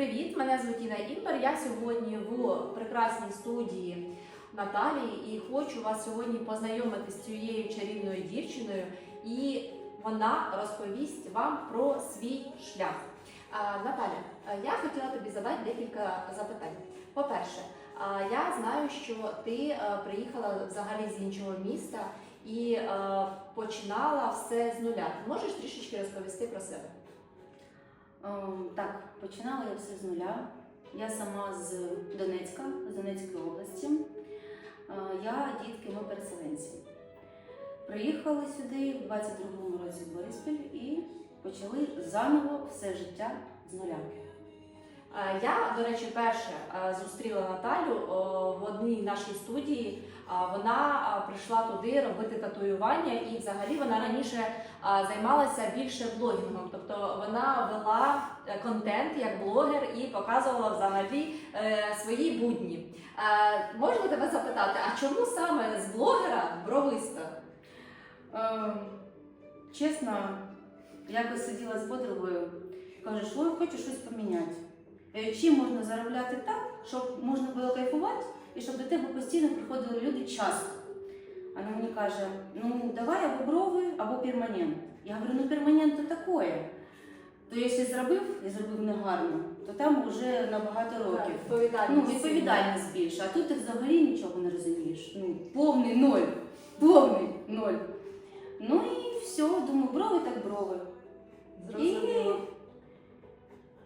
Привіт, мене звуть Інна Імпер. Я сьогодні в прекрасній студії Наталії і хочу вас сьогодні познайомити з цією чарівною дівчиною, і вона розповість вам про свій шлях. Наталя, я хотіла тобі задати декілька запитань. По-перше, я знаю, що ти е, приїхала взагалі з іншого міста і е, починала все з нуля. Можеш трішечки розповісти про себе? Ем, Так, починала я все з нуля. Я сама з Донецька, з Донецької області. Е, Я дітки ми переселенці. Приїхали сюди в 22-му році в Бориспіль і почали заново все життя з нуля. Е, Я, до речі, перше е, зустріла Наталю одній нашій студії. Вона е, прийшла туди робити татуювання, і взагалі вона раніше е, займалася більше блогінгом. Тобто вона вела е, контент як блогер і показувала взагалі е, свої будні. Е, Можна тебе запитати, а чому саме з блогера бровиста? Ем, Чесно, якось сиділа з подругою, каже, що хочу щось поміняти. Чим можна заробляти так, щоб можна було кайфувати і щоб до тебе постійно приходили люди часто. Вона мені каже, ну давай або брови, або перманент. Я говорю, ну перманент то таке. То якщо зробив і зробив негарно, то там вже на багато років. Ну, Відповідальність. відповідальність більше, а тут ти взагалі нічого не розумієш. Ну, повний ноль. Повний ноль. Ну і все, думаю, брови так брови. Зрозуміло.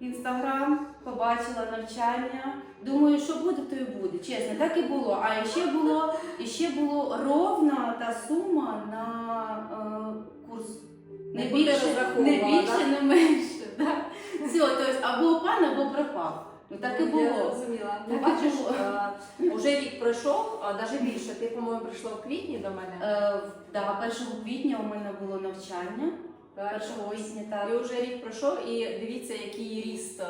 Інстаграм, побачила навчання. Думаю, що буде, то і буде. Чесно, так і було. А ще було, ще було ровна та сума на е, курс. Не більше, не більше, не менше. Да. Все, тобто або пан, або пропав. Ну так і Я було. зрозуміла. Ну, Так і бачиш, було. е, уже рік пройшов, а навіть більше. Ти, по-моєму, прийшла в квітні до мене. Е, да, 1 квітня у мене було навчання. Так, 1 ось. так. І вже рік пройшов, і дивіться, який ріст.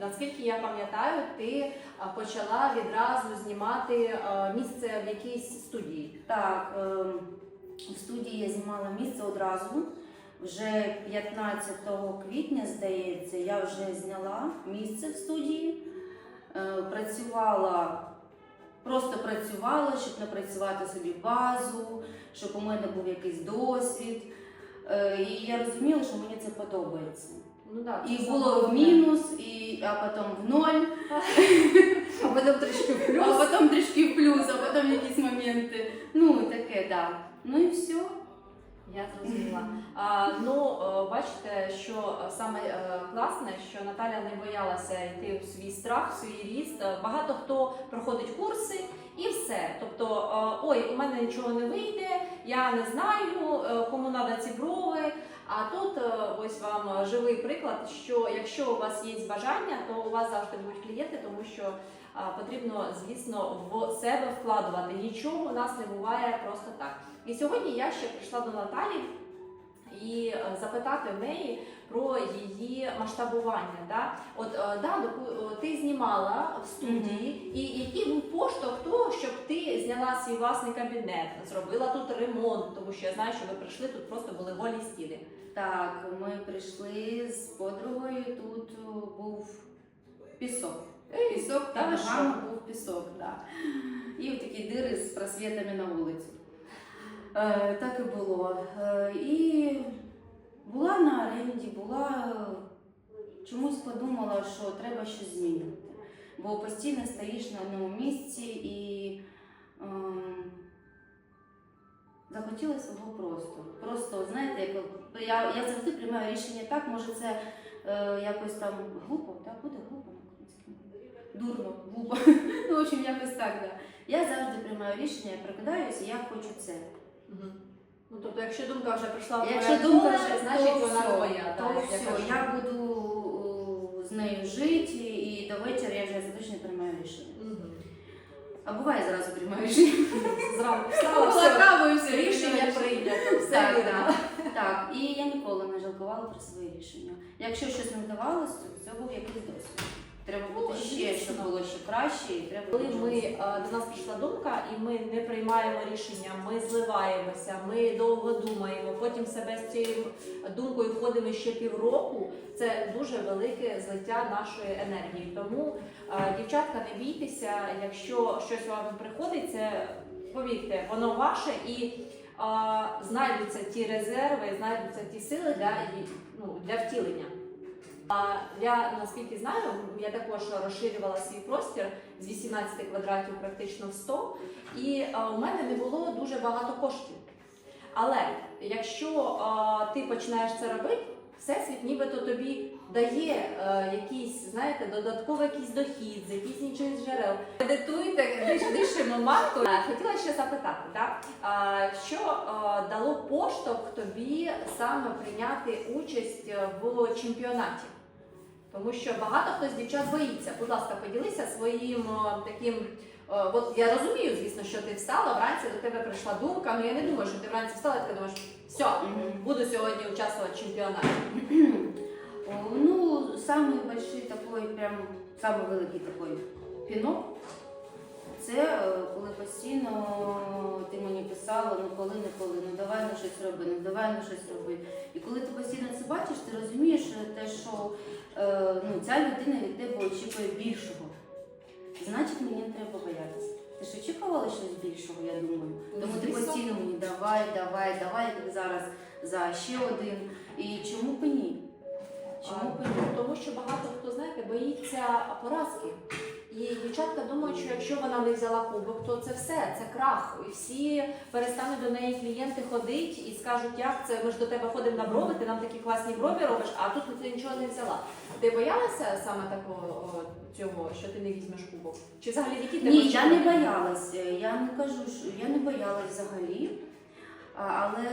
Наскільки я пам'ятаю, ти почала відразу знімати місце в якійсь студії. Так, ем, в студії я знімала місце одразу. Вже 15 квітня, здається, я вже зняла місце в студії. Е, Працювала, просто працювала, щоб напрацювати собі базу, щоб у мене був якийсь досвід. Е, І я розуміла, що мені це подобається. Ну, да, це І було в мінус, і, а потім в ноль. а потім трішки в плюс. А потім трішки в плюс, а потім якісь моменти. Ну, таке, да. Ну і все. Я зрозуміла. А, ну, е, бачите, що саме е, класне, що Наталя не боялася йти в свій страх, в свій ріст. Е, Багато хто проходить курси і все. Тобто, е, ой, у мене нічого не вийде, я не знаю, е, кому треба ці брови. А тут е, ось вам живий приклад, що якщо у вас є бажання, то у вас завжди будуть клієнти, тому що потрібно, звісно, в себе вкладувати. Нічого у нас не буває просто так. І сьогодні я ще прийшла до Наталі і е, запитати в неї про її масштабування. Да? От е, да, е, ти знімала в студії, і який був поштовх того, щоб ти зняла свій власний кабінет, зробила тут ремонт, тому що я знаю, що ви прийшли тут просто були голі стіни. Так, ми прийшли з подругою, тут був пісок. Пісок, та так, ви що? ногами був пісок, да. І такі дири з просвітами на вулицю. Е, так і було. Е, і була на оренді, була чомусь подумала, що треба щось змінювати. Бо постійно стоїш на одному місці і ем, захотіла свого простору. Просто, знаєте, як я, я завжди приймаю рішення так, може це е, якось там глупо, так буде глупо на українському. Дурно, глупо. ну, в общем, якось так, да. Я завжди приймаю рішення, я прокидаюся, я хочу це. Ну тобто, якщо думка вже прийшла в Якщо твоє думка, що значить вона все, твоя. то все, кажу. я буду о, з нею жити і до вечора я вже точно приймаю рішення. Мгм. А буває зразу приймаю рішення. Зранку встала, Попила все, каву і все, рішення прийнято, все Так, вірно. так. Так, і я ніколи не жалкувала про свої рішення. Якщо щось не вдавалося, то це був якийсь досвід. Треба Ну, бути ще, звісно. щоб було ще краще. і треба. Коли ми е, до нас прийшла думка, і ми не приймаємо рішення, ми зливаємося, ми довго думаємо, потім себе з цією думкою входимо ще півроку. Це дуже велике злиття нашої енергії. Тому е, дівчатка, не бійтеся, якщо щось вам приходить, це повірте, воно ваше і е, знайдуться ті резерви, знайдуться ті сили для, ну, для втілення. Я наскільки знаю, я також розширювала свій простір з 18 квадратів практично в 100, і у мене не було дуже багато коштів. Але якщо ти починаєш це робити, всесвіт нібито тобі дає е, якийсь, знаєте, додатковий якийсь дохід, з якихось інших джерел. Медитуйте, диш- дишимо матку. Е, Хотіла ще запитати, так? Що е, дало поштовх тобі саме прийняти участь е, в чемпіонаті? Тому що багато хто з дівчат боїться. Будь ласка, поділися своїм е, таким. е, От я розумію, звісно, що ти встала вранці, до тебе прийшла думка. Ну я не думаю, що ти вранці встала і ти думаєш, все, буду сьогодні участвувати в чемпіонаті. Ну, самый большой такой, прям самый великий такой пінок. Це е, коли постійно ти мені писала, ну коли не коли, ну давай на щось роби, ну давай на щось роби. І коли ти постійно це бачиш, ти розумієш е, те, що е, ну, ця людина від тебе очікує більшого. Значить, мені не треба боятися. Ти ж очікувала щось більшого, я думаю. Тому ти постійно мені давай, давай, давай, зараз за ще один. І чому б ні? Чому б ні? Тому що багато хто знаєте боїться поразки. Що якщо вона не взяла кубок, то це все, це крах. І всі перестануть до неї клієнти ходити і скажуть, як це ми ж до тебе ходимо на брови, ти нам такі класні брові робиш, а тут ти нічого не взяла. Ти боялася саме такого цього, що ти не візьмеш кубок? Чи взагалі які тебе Ні, я не боялася. боялась. Я не кажу, що я не боялась взагалі. Але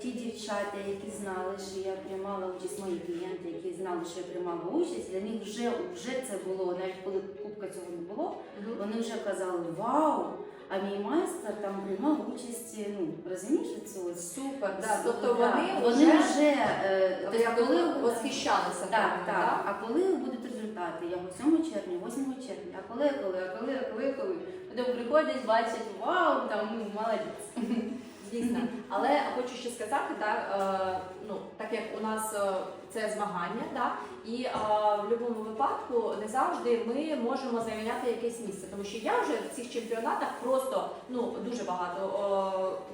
ті дівчата, які знали, що я приймала участь, мої клієнти, які знали, що я приймала участь, для них вже, вже це було, навіть коли кубка цього не було, вони вже казали Вау! А мій майстер там приймав участь, ну розумієш ось? Супер, да. тобто Да, вони, вони вже, вже е, тобто, коли восхищалися так, тобою, так. А коли будуть результати? Я 7 червня, 8 червня, а коли, коли, а коли, а коли, коли? Потім приходять, бачать, вау, там ну. Звісно, але хочу ще сказати, так, е, ну, так як у нас е, це змагання, так, і е, в будь-якому випадку не завжди ми можемо зайняти якесь місце, тому що я вже в цих чемпіонатах просто ну, дуже багато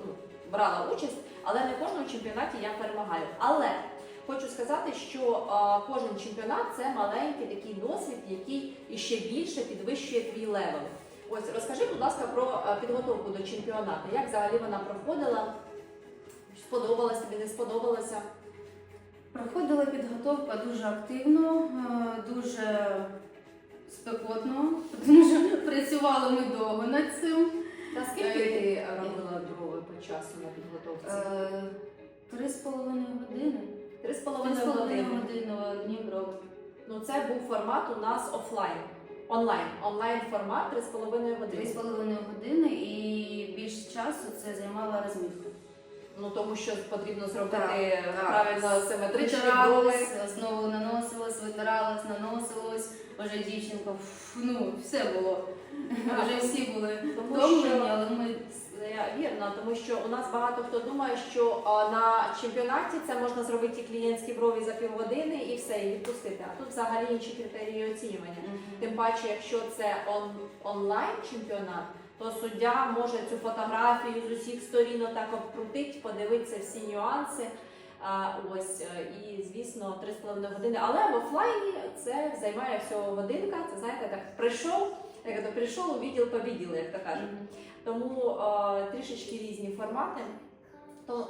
ну, брала участь, але не в кожному чемпіонаті я перемагаю. Але хочу сказати, що кожен чемпіонат це маленький такий досвід, який іще більше підвищує твій левел. Ось розкажи, будь ласка, про е, підготовку до чемпіонату. Як взагалі вона проходила? Сподобалась тобі, не сподобалося? Проходила підготовка дуже активно, е, дуже спекотно, тому що працювали ми довго над цим. Та скільки ти робила брови по часу на підготовці? Е, Три з половиною години. Три з половиною години. години. Ну це був формат у нас офлайн. Онлайн. Онлайн формат три з половиною Три з години. половиною години і більше часу це займала розмітка. Ну тому що потрібно зробити Так, так. правильно симетричні брови. Витиралась, знову наносилась, витиралась, наносилась. Вже дівчинка, фу, ну все було. Вже всі були втомлені, але ми вірно, тому що у нас багато хто думає, що на чемпіонаті це можна зробити клієнтські брові за півгодини і все, і відпустити. А тут взагалі інші критерії оцінювання. Тим паче, якщо це он, онлайн чемпіонат, то суддя може цю фотографію з усіх сторін так обкрутити, подивитися всі нюанси. А, ось е, і звісно 3,5 години. Але в офлайні це займає всього годинка. Це знаєте, так прийшов, як то прийшов у відділ побіділи, як то кажуть. Тому е, трішечки різні формати. То,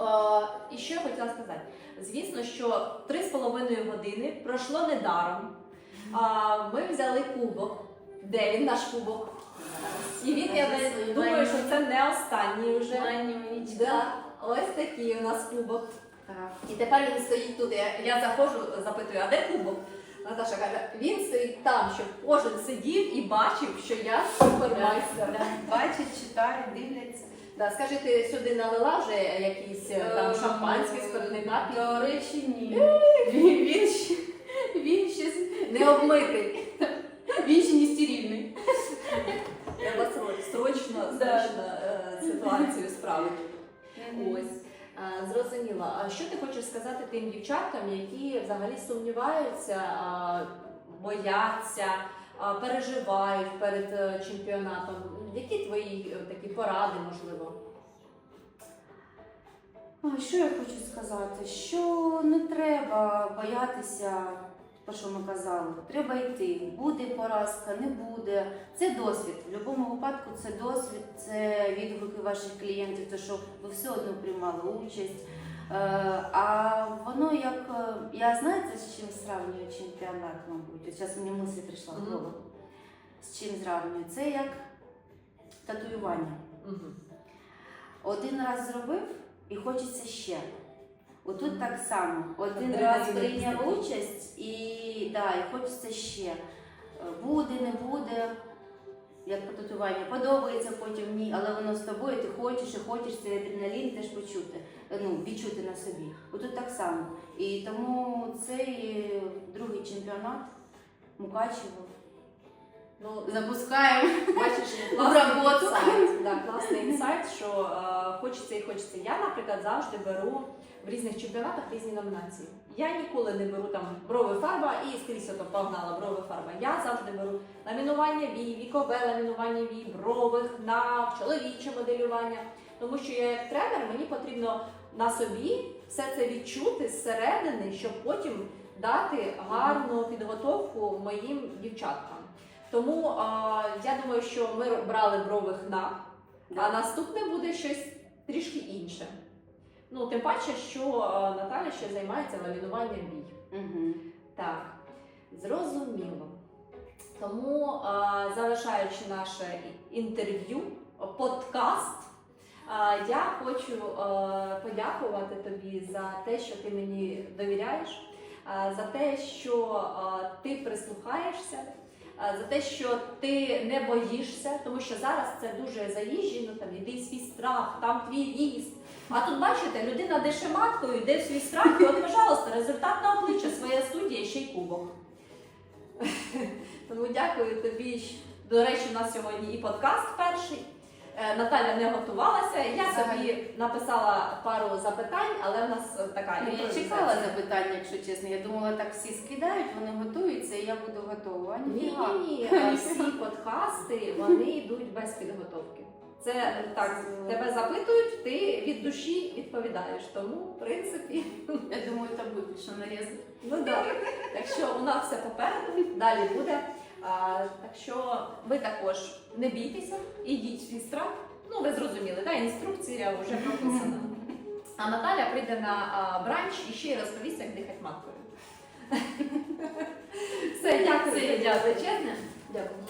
е, і що я хотіла сказати? Звісно, що 3,5 години пройшло недаром. А, ми взяли кубок. Де він наш кубок? І він, я думаю, що це не останній вже. Да, ось такий у нас кубок. Так. І тепер він стоїть тут. Я, я заходжу, запитую, а де кубок? Наташа каже, він стоїть там, щоб кожен сидів і бачив, що я супермайстер. Бачать, читають, дивляться. Да, скажи, ти сюди налила вже якийсь е, там Е, шампанський, спиртний напій? До речі, ні. Він, він, ще, він ще не обмитий. Він ще не стерильний. однозначно е, ситуацію справити. Ось. Е, Зрозуміло. А що ти хочеш сказати тим дівчаткам, які взагалі сумніваються, е, бояться, е, переживають перед чемпіонатом? Які твої такі поради, можливо? Що я хочу сказати? Що не треба боятися, про що ми казали. Треба йти. Буде поразка, не буде. Це досвід. В будь-якому випадку це досвід, це відгуки ваших клієнтів, то що ви все одно приймали участь. Е, А воно як е, я знаєте, з чим сравнюю чемпіонат, мабуть. Зараз мені мисль прийшла в голову. З чим зравнюю? Це як татуювання. Один раз зробив і хочеться ще. Отут так само. Один раз прийняв участь і, да, і хочеться ще. Е, Буде, не буде, як по татуюванню. Подобається потім ні, але воно з тобою, ти хочеш і хочеш цей адреналін теж почути, е, ну, відчути на собі. Отут так само. І тому цей е, другий чемпіонат Мукачево Ну, запускаємо. Бачиш, В роботу. інсайт, да, класний інсайт, що е, хочеться і хочеться. Я, наприклад, завжди беру в різних чемпіонатах різні номінації. Я ніколи не беру там брови фарба і скрізь ото погнала брови фарба. Я завжди беру ламінування вій, вікове ламінування вій, брових, нав, чоловіче моделювання. Тому що я як тренер, мені потрібно на собі все це відчути зсередини, щоб потім дати гарну підготовку моїм дівчаткам. Тому а, я думаю, що ми брали брових на, а наступне буде щось трішки інше. Ну, тим паче, що а, Наталя ще займається ламінуванням вій. Угу. Так, зрозуміло. Тому, а, залишаючи наше інтерв'ю, подкаст, а, я хочу а, подякувати тобі за те, що ти мені довіряєш, а, за те, що а, ти прислухаєшся, за те, що ти не боїшся, тому що зараз це дуже заїжджено, там іди свій страх, там твій ріст. А тут бачите, людина дише маткою, йде в свій страх, і от, пожалуйста, результат на обличчя, своя студія, ще й кубок. Тому дякую тобі. До речі, у нас сьогодні і подкаст перший. Е, Наталя не готувалася. Я собі написала пару запитань, але в нас е, така Ну, я чекала запитання, якщо чесно. Я думала, так всі скидають, вони готуються, і я буду готова. Ні, ні, ні. Всі подкасти вони йдуть без підготовки. Це так, тебе запитують, ти від душі відповідаєш. Тому, в принципі, Я думаю, там виключно нарізати. ну да. Так що у нас все попереду, далі буде. Так що ви також не бійтеся, ідіть свій страх. Ну, ви зрозуміли, да? інструкція вже прописана. А Наталя прийде на бранч і ще й розповість, як дихати маткою. Все, дякую, дякую, чесно. Дякую.